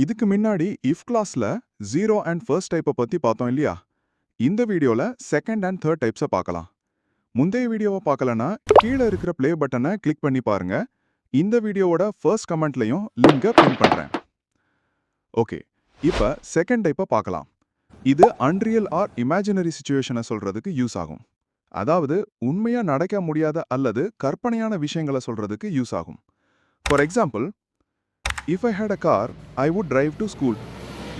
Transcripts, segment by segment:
இதுக்கு முன்னாடி இஃப் கிளாஸ்ல ஜீரோ அண்ட் ஃபர்ஸ்ட் டைப்பை பத்தி பார்த்தோம் இல்லையா? இந்த வீடியோல செகண்ட் அண்ட் தேர்ட் டைப்ஸை பார்க்கலாம். முந்தைய வீடியோவை பார்க்கலனா கீழே இருக்கிற ப்ளே பட்டனை கிளிக் பண்ணி பாருங்க. இந்த வீடியோவோட ஃபர்ஸ்ட் கமெண்ட்லையும் லிங்கை பின் பண்றேன். ஓகே இப்போ செகண்ட் டைப்பை பார்க்கலாம். இது அன்ரியல் ஆர் இமேஜினரி சுச்சுவேஷனை சொல்றதுக்கு யூஸ் ஆகும். அதாவது உண்மையா நடக்க முடியாத அல்லது கற்பனையான விஷயங்களை சொல்றதுக்கு யூஸ் ஆகும். For example if I had a car I would drive to school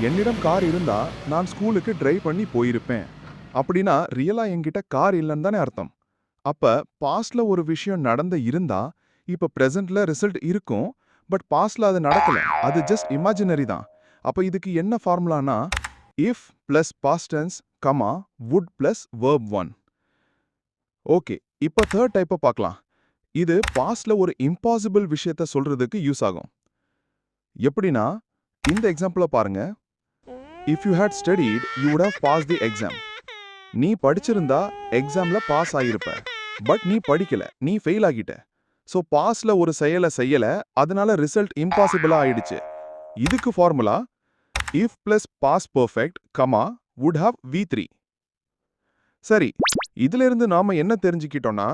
என்னிடம் கார் இருந்தா நான் ஸ்கூலுக்கு டிரைவ் பண்ணி போயிருப்பேன். அப்படின்னா ரியலா என்கிட்ட கார் இல்லைன்னு தானே அர்த்தம். அப்ப பாஸ்ட்ல ஒரு விஷயம் நடந்த இருந்தா இப்ப ப்ரெசண்ட்டில் ரிசல்ட் இருக்கும் பட் பாஸ்ட்ல அது நடக்கல. அது ஜஸ்ட் இமேஜினரி தான். அப்ப இதுக்கு என்ன ஃபார்முலானா if plus past tense comma would plus verb one okay இப்போ தேர்ட் டைப்பை பார்க்கலாம். இது பாஸ்ட்ல ஒரு இம்பாசிபிள் விஷயத்த சொல்றதுக்கு யூஸ் ஆகும். எப்படின்னா இந்த எக்ஸாம்பிள பாருங்க. If you had studied you would have pass the exam நீ படிச்சிருந்தா எக்ஸாம்ல பாஸ் ஆகியிருப்ப பட் நீ படிக்கல நீ ஃபெயில் ஆகிட்ட. ஸோ பாஸ்ல ஒரு செயலை செய்யல அதனால ரிசல்ட் இம்பாசிபிளா ஆயிடுச்சு. இதுக்கு formula if plus past perfect comma would have V three சரி இதுல இருந்து நாம என்ன தெரிஞ்சுக்கிட்டோம்னா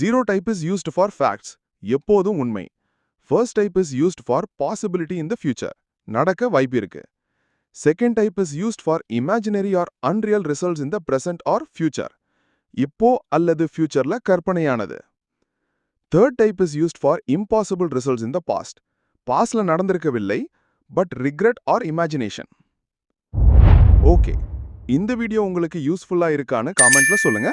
zero type is used for facts எப்போதும் உண்மை. First type is used for possibility in the future நடக்க வாய்ப்பு இருக்கு. Second type is used for imaginary or unreal results in the present or future இப்போ அல்லது ஃபியூச்சர்ல கற்பனையானது. Third type is used for impossible results in the past பாஸ்ட்ல நடந்திருக்கவில்லை but regret or imagination okay இந்த video உங்களுக்கு யூஸ்ஃபுல்லா இருக்கான்னு காமெண்ட்ல சொல்லுங்க.